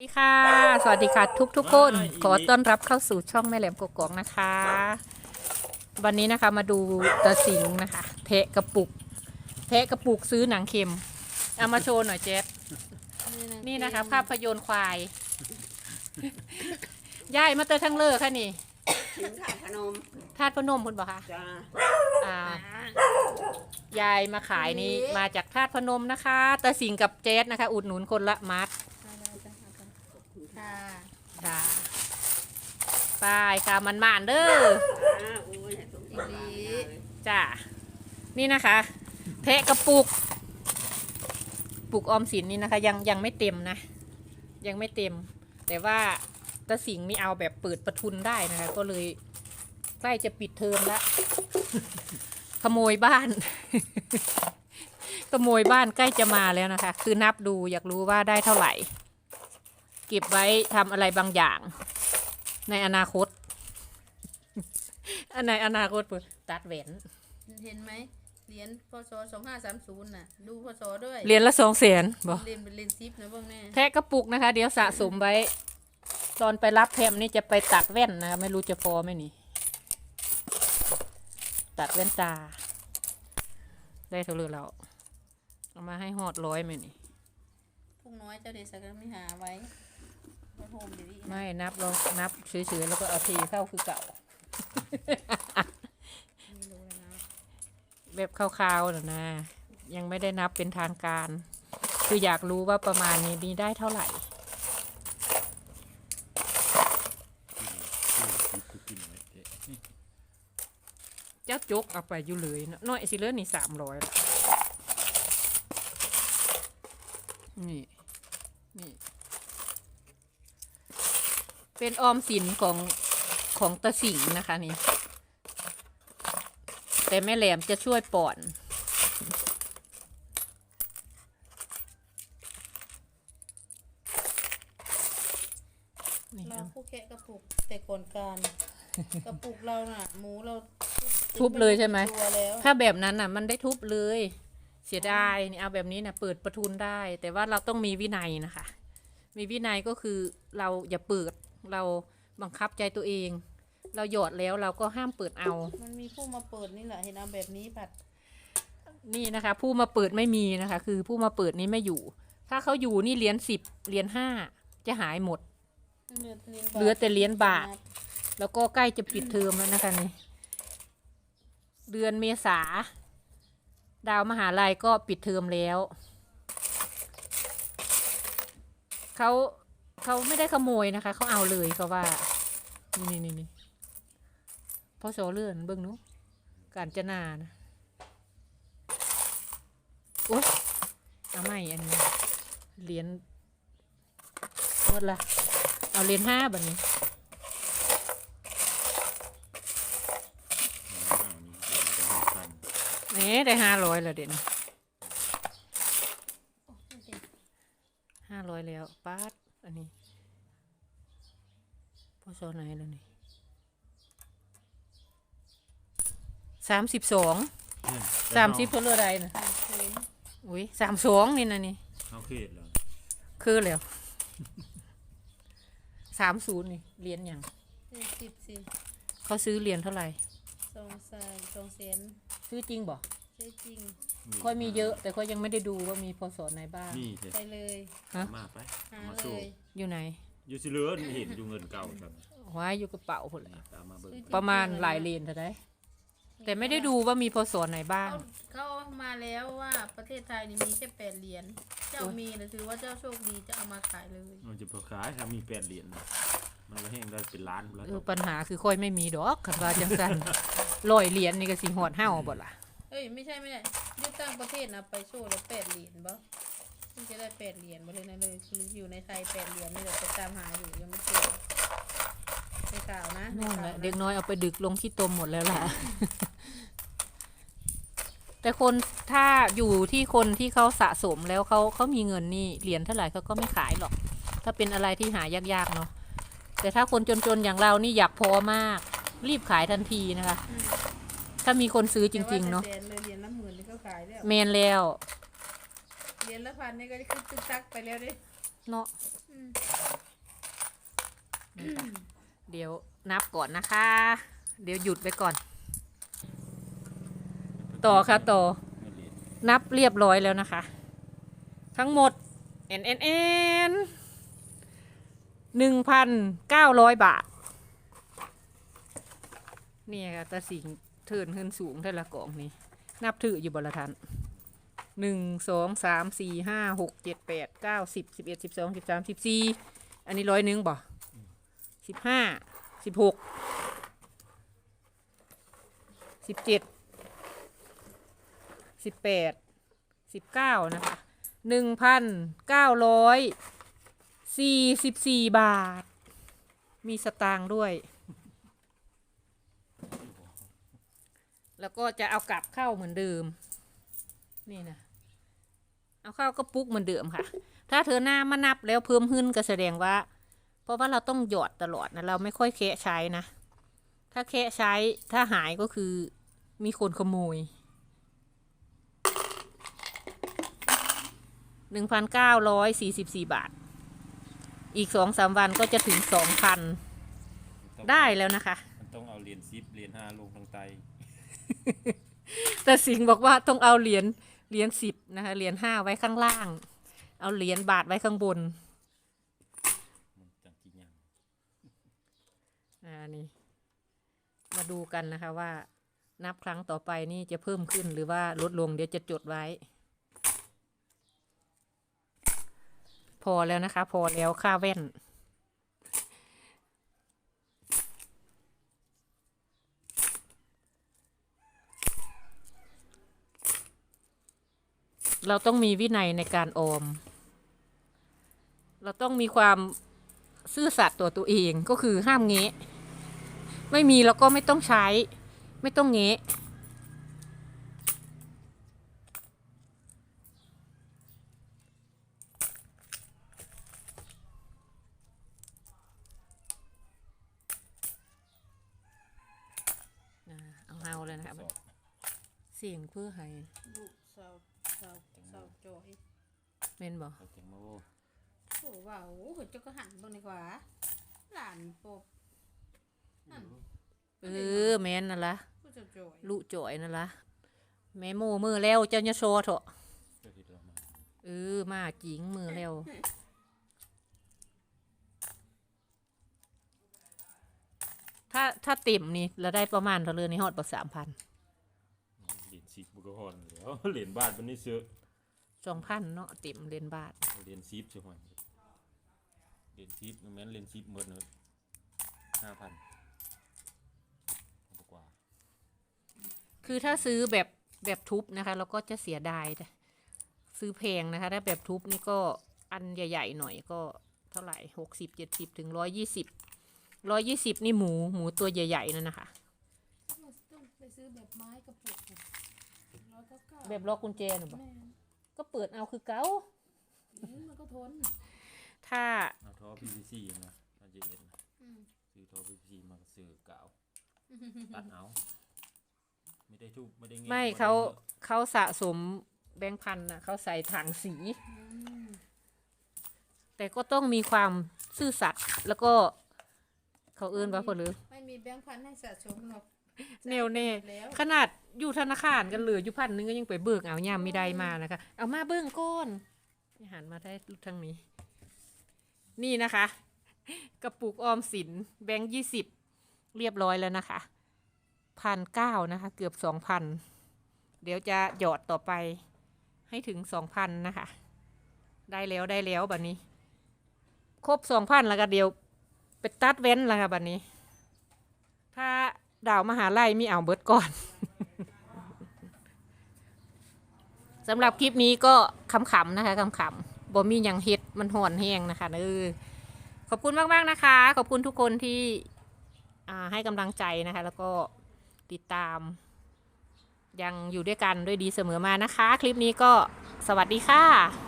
สวัสดีค่ะ สวัสดีค่ะทุกทุกๆคน ขอต้อนรับเข้าสู่ช่องแม่แหลมกกอกนะคะ วันนี้นะคะมาดูตะสิงห์นะคะเทะกระปุกเทะกระปุกซื้อหนังเค็ม เอามาโชว์หน่อยเจ๊นี่นะคะ ภาพยนตร์ควายย่ายมาเตอทั้งเลอค่ะนี่ถึงขาพนมทาดพนมคุณบอกคะจ้าอ่ายายมาขายนี่มาจากทาดพนมนะคะตะสิงห์กับเจ๊นะคะ อุดหนุนคนละมัด ค่ะค่ะไปค่ะมันมานๆเด้อจ้าโอ้ยให้สมปรารถนาเลยจ้านี่นะคะเทะกระปุก ปุกออมสินนี่นะคะ ยังยังไม่เต็มนะ ยังไม่เต็ม แต่ว่าตะสิงห์นี่เอาแบบเปิดประทุนได้นะคะ ก็เลยใกล้จะปิดเทอมแล้วขโมยบ้าน ขโมยบ้านใกล้จะมาแล้วนะคะ คือนับดูอยากรู้ว่าได้เท่าไหร่ เก็บไว้ทำอะไรบางอย่าง ในอนาคตอันในอนาคตเปิดตัดแหวนเห็นไหมเหรียญพศสองห้าสามศูนย์น่ะ ดูพศด้วยเหรียญละสองแสนบอกเรียนเป็นเรียนซิปนะเบ้างแน่แทะกระปุกนะคะ เดี๋ยวสะสมไว้ ตอนไปรับแพมนี่จะไปตัดแว่นนะคะไม่รู้จะพอไหมนี่ ตัดแว่นตา ได้เท่าไหร่แล้วเอามาให้หอดร้อยไหมนี่พวกน้อยเจ้าเดชก็ไม่หาไว้ไว้ โฮมเดี๋ยวนี้ไม่นับเรานับเฉยๆแล้วก็เอาทีเข้าคือเก่า ไม่รู้แล้วนะแบบคร่าวๆนะนะ ยังไม่ได้นับเป็นทางการ คืออยากรู้ว่าประมาณนี้มีได้เท่าไหร่เจ้าจกเอาไปอยู่เลยเนอะน้อยสิเหลือนี่สามร้อยนี่ นี่ เป็นออมสินของของตะสิงห์นะคะนี่ แต่แม่แหลมจะช่วยป่อน นี่เราเอาผู้แคะกระปุกแต่ก่อนการ กระปุกเราน่ะ หมูเราทุบเลยใช่ไหม ตัวแล้วถ้าแบบนั้นน่ะ มันได้ทุบเลย เสียดายนี่เอาแบบนี้นะเปิดประทุนได้ แต่ว่าเราต้องมีวินัยนะคะ มีวินัยก็คือเราอย่าเปิด เราบังคับใจตัวเอง เราหยอดแล้วเราก็ห้ามเปิดเอา มันมีผู้มาเปิดนี่แหละเห็นเอาแบบนี้ผัดนี่นะคะ ผู้มาเปิดไม่มีนะคะ คือผู้มาเปิดนี้ไม่อยู่ ถ้าเขาอยู่นี่เหรียญสิบเหรียญห้าจะหายหมด เหลือแต่เหรียญเหลือแต่เหรียญบาท แล้วก็ใกล้จะปิดเทอมแล้วนะคะนี่เดือนเมษา ดาวมหาลัยก็ปิดเทอมแล้วเขา เขาไม่ได้ขโมยนะคะ เขาเอาเลยเขาว่า นี่นี่นี่นี่พอโซเลื่อนเบิ้งหนุการจะนานะโอ๊ยเอาไม่อันนี้เหรียญหมดละเอาเหรียญห้าแบบนี้นี่ได้ห้าร้อยแล้วเด่นห้าร้อยแล้วป้าด อันนี้พอโซไหนแล้วนี่สามสิบสองสามสิบเท่าไหรนะสามศูนย์อุ้ยสามสองนี่นะนี่เขาเขตเหรอคือแล้วสามศูนย์นี่เหรียญอย่างเหรียญสิบสิเขาซื้อเหรียญเท่าไหร่สองสามสองแสนซื้อจริงบอกใช่จริง ค่อยมีเยอะ แต่ค่อยยังไม่ได้ดูว่ามีพศไหนบ้าง นี่เถไปอะเลยฮะมาไปหามาเลสู้ย อยู่ไหนอยู่สิเหลือนี่เห็นอยู่เงินเก่าครับว้ายอยู่กระเป๋าพุ่นแหละนี่ตามมาเบิ่งประมาณหลายเลนเท่าไดแต่ไม่ได้ดูว่ามีพศไหนบ้าง เขาเขาเอามาแล้วว่าประเทศไทยนี่มีแค่แปดเหรียญ เจ้ามีนะถือว่าเจ้าโชคดีจะเอามาขายเลย มันจะพอขายถ้ามีแปดเหรียญนะมันก็แห้งได้เป็นล้านแล้วเออปัญหาคือค่อยไม่มีดอกคันว่าจังสันลอยเหรียญนี่ก็สิหอดเห่าบ่ล่ะ เอ้ยไม่ใช่ไม่ใช่ยุคต่างประเทศนะไปโชว์แล้วแปดเหรียญบ่ที่จะได้แปดเหรียญบ่เลยนะเลยคืออยู่ในไทยแปดเหรียญนี่แหละไปตามหาอยู่ยังไม่เจอในข่าวนะในนู่นแหข่าวละนะเด็กน้อยเอาไปดึกลงที่ตมหมดแล้วล่ะ แต่คนถ้าอยู่ที่คนที่เขาสะสมแล้วเขาเขามีเงินนี่เหรียญเท่าไหร่เขาก็ไม่ขายหรอก ถ้าเป็นอะไรที่หายากๆเนาะแต่ถ้าคนจนๆอย่างเรานี่อยากพอมาก รีบขายทันทีนะคะอืม ถ้ามีคนซื้อจริง ๆ เนาะแต่ว่แสเลยเหรียญละหมื่นนี่เขาขายแล้วเมนแล้ว เหรียญละพันนี่ก็ขึ้นตึกตักไปแล้วดิเนาะอืนี่ค่ะเดี๋ยวนับก่อนนะคะ เดี๋ยวหยุดไปก่อน ต่อค่ะต่อไม่เหรียญนับเรียบร้อยแล้วนะคะ ทั้งหมด n n n หนึ่งพันเก้าร้อยบาท นี่ค่ะตาสิง เทินขึ้นสูงเท่าละกล่องนี้นับถืออยู่บนละทันหนึ่งสองสามสี่ห้าหกเจ็ดแปดเก้าสิบสิบเอ็ดสิบสองสิบสามสิบสี่อันนี้ร้อยหนึ่งบ่สิบห้าสิบหกสิบเจ็ดสิบแปดสิบเก้านะคะหนึ่งพันเก้าร้อยสี่สิบสี่บาท มีสตางค์ด้วย แล้วก็จะเอากลับเข้าเหมือนเดิม นี่นะเอาเข้ากระปุกเหมือนเดิมค่ะ ถ้าเธอหน้ามานับแล้วเพิ่มขึ้นก็แสดงว่า เพราะว่าเราต้องหยอดตลอดนะเราไม่ค่อยแคะใช้นะ ถ้าแคะใช้ถ้าหายก็คือมีคนขโมยหนึ่งพันเก้าร้อยสี่สิบสี่บาท อีกสองสามวันก็จะถึงสองพันต้องได้แล้วนะคะ มันต้องเอาเหรียญซิปเหรียญห้าลงทางไต แต่สิงห์บอกว่าต้องเอาเหรียญเหรียญสิบนะคะเหรียญห้าไว้ข้างล่าง เอาเหรียญบาทไว้ข้างบนมันจังกี่ยังอ่านี่มาดูกันนะคะว่า นับครั้งต่อไปนี่จะเพิ่มขึ้นหรือว่าลดลงเดี๋ยวจะจดไว้ พอแล้วนะคะ พอแล้วค่าแว่น เราต้องมีวินัยในการออม เราต้องมีความซื่อสัตย์ต่อตัวเองก็คือห้ามเงะไม่มีเราก็ไม่ต้องใช้ ไม่ต้องเงะอ่าเอาเฮาเลยนะครับสอบเสียงเพื่อให้ลูกสาวสาว สาวจอยเมนบอกเอาเก่งมาโว้โอ้ว้าวโอ้โหเจ้าก็หันเบ้างดีกว่าหลานปบนั่นเออแมนนั่นละผู้สาวจอยลุจ่อยนั่นละแม่โมมือแล้วเจ้าเนี่ยโชว์เถอะเพื่อที่เรามาเออมาจิงมือแล้วถ้าถ้าเต็มนี่เราได้ประมาณเท่าเลยในฮอดประสามพันเหรียญซิปบุกฮอนแล้วเหรียญบาทมันนี่เสือ สองพันเนาะเต็มเรียนบาทเหรียญซิปใช่ไหมเหรียญซิปมันแม่นเหรียญซิปหมดเลยห้าพันกว่า คือถ้าซื้อแบบแบบทุบนะคะ เราก็จะเสียดายนะซื้อแพงนะคะ ถ้าแบบทุบนี่ก็อันใหญ่ ๆ หน่อยก็เท่าไหร่หกสิบเจ็ดสิบถึงร้อยยี่สิบร้อยยี่สิบนี่หมูหมูตัวใหญ่ ๆ นั่นนะคะต้องไปซื้อแบบไม้กระปุกร้อยเก้าเก้าแบบล็อกกุญแจหนูบอกแม่น ก็เปิดเอาคือเก้าอืมมันก็ทนถ้าเอาท่อ PVC นะน่าจะเห็นนะอืมซื้อท่อ PVC มาก็ซื้อกาวตัดเอาไม่ได้ทุบไม่ได้แงะไม่ด้เขาลอะเขาสะสมแบงค์พันนะเขาใส่ถังสีอืมแต่ก็ต้องมีความซื่อสัตย์แล้วก็เขาเอื้นว่าพอหรือ ไม่มีแบงค์พันให้สะสมหรอก แนวแน่แล้วขนาดอยู่ธนาคารกันเหลืออยู่พันหนึงก็ยังไปเบิกเอาย่ามไม่ได้มานะคะ เอามาเบิ้งก้อนหันมาได้ทางนี้ นี่นะคะ กระปุกออมสินแบงค์ยี่สิบเรียบร้อยแล้วนะคะพันเก้านะคะ เกือบสองพันเดี๋ยวจะหยอดต่อไปให้ถึงสองพันนะคะ ได้แล้วได้แล้วบัดนี้ ครบสองพันแล้วก็เดี๋ยว ไปตัดเว้นแล้วค่ะบัดนี้ ถ้า ดาวมหาลัยมีเอาเบิร์ดก่อนสำหรับคลิปนี้ก็ขำๆนะคะขำๆบ่มีหยังเฮ็ดมันห่อนแห้งนะคะเออขอบคุณมากๆนะคะ ขอบคุณทุกคนที่ให้กำลังใจนะคะ แล้วก็ติดตาม ยังอยู่ด้วยกันด้วยดีเสมอมานะคะ คลิปนี้ก็สวัสดีค่ะ